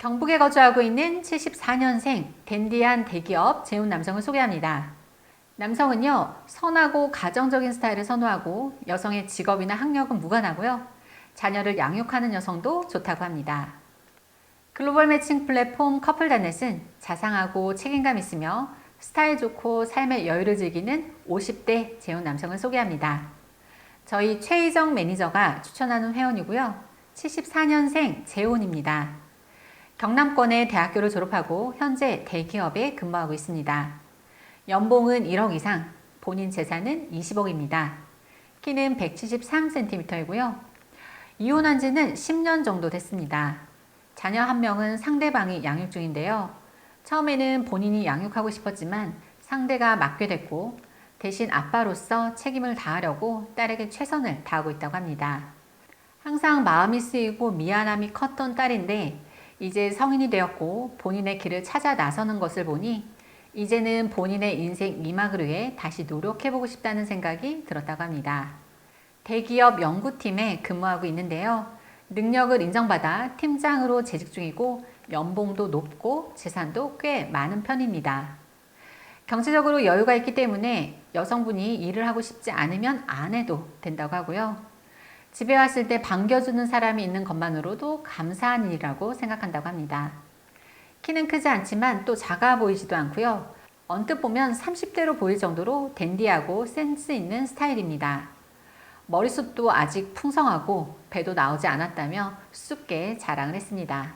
경북에 거주하고 있는 74년생 댄디한 대기업 재혼 남성을 소개합니다. 남성은요, 선하고 가정적인 스타일을 선호하고 여성의 직업이나 학력은 무관하고요. 자녀를 양육하는 여성도 좋다고 합니다. 글로벌 매칭 플랫폼 커플 단넷은 자상하고 책임감 있으며 스타일 좋고 삶의 여유를 즐기는 50대 재혼 남성을 소개합니다. 저희 최희정 매니저가 추천하는 회원이고요. 74년생 재혼입니다. 경남권의 대학교를 졸업하고 현재 대기업에 근무하고 있습니다. 연봉은 1억 이상, 본인 재산은 20억입니다. 키는 173cm이고요. 이혼한 지는 10년 정도 됐습니다. 자녀 한 명은 상대방이 양육 중인데요. 처음에는 본인이 양육하고 싶었지만 상대가 맡게 됐고 대신 아빠로서 책임을 다하려고 딸에게 최선을 다하고 있다고 합니다. 항상 마음이 쓰이고 미안함이 컸던 딸인데 이제 성인이 되었고 본인의 길을 찾아 나서는 것을 보니 이제는 본인의 인생 이막을 위해 다시 노력해보고 싶다는 생각이 들었다고 합니다. 대기업 연구팀에 근무하고 있는데요. 능력을 인정받아 팀장으로 재직 중이고 연봉도 높고 재산도 꽤 많은 편입니다. 경제적으로 여유가 있기 때문에 여성분이 일을 하고 싶지 않으면 안 해도 된다고 하고요. 집에 왔을 때 반겨주는 사람이 있는 것만으로도 감사한 일이라고 생각한다고 합니다. 키는 크지 않지만 또 작아 보이지도 않고요. 언뜻 보면 30대로 보일 정도로 댄디하고 센스 있는 스타일입니다. 머리숱도 아직 풍성하고 배도 나오지 않았다며 수줍게 자랑을 했습니다.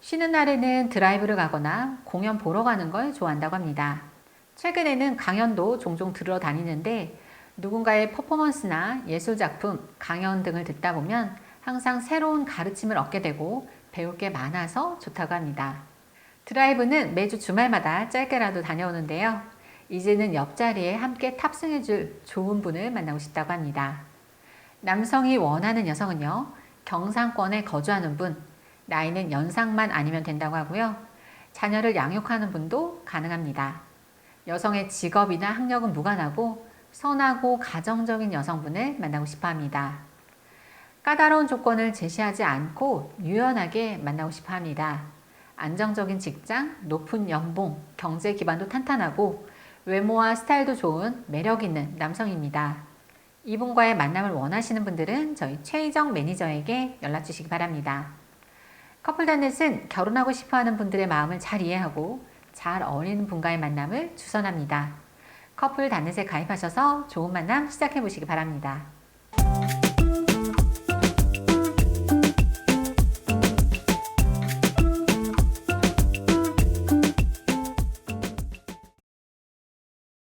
쉬는 날에는 드라이브를 가거나 공연 보러 가는 걸 좋아한다고 합니다. 최근에는 강연도 종종 들으러 다니는데 누군가의 퍼포먼스나 예술작품, 강연 등을 듣다 보면 항상 새로운 가르침을 얻게 되고 배울 게 많아서 좋다고 합니다. 드라이브는 매주 주말마다 짧게라도 다녀오는데요. 이제는 옆자리에 함께 탑승해줄 좋은 분을 만나고 싶다고 합니다. 남성이 원하는 여성은요, 경상권에 거주하는 분, 나이는 연상만 아니면 된다고 하고요. 자녀를 양육하는 분도 가능합니다. 여성의 직업이나 학력은 무관하고 선하고 가정적인 여성분을 만나고 싶어 합니다. 까다로운 조건을 제시하지 않고 유연하게 만나고 싶어 합니다. 안정적인 직장, 높은 연봉, 경제 기반도 탄탄하고 외모와 스타일도 좋은 매력 있는 남성입니다. 이분과의 만남을 원하시는 분들은 저희 최희정 매니저에게 연락 주시기 바랍니다. 커플 단넷은 결혼하고 싶어 하는 분들의 마음을 잘 이해하고 잘 어울리는 분과의 만남을 주선합니다. 커플 단넷에 가입하셔서 좋은 만남 시작해 보시기 바랍니다.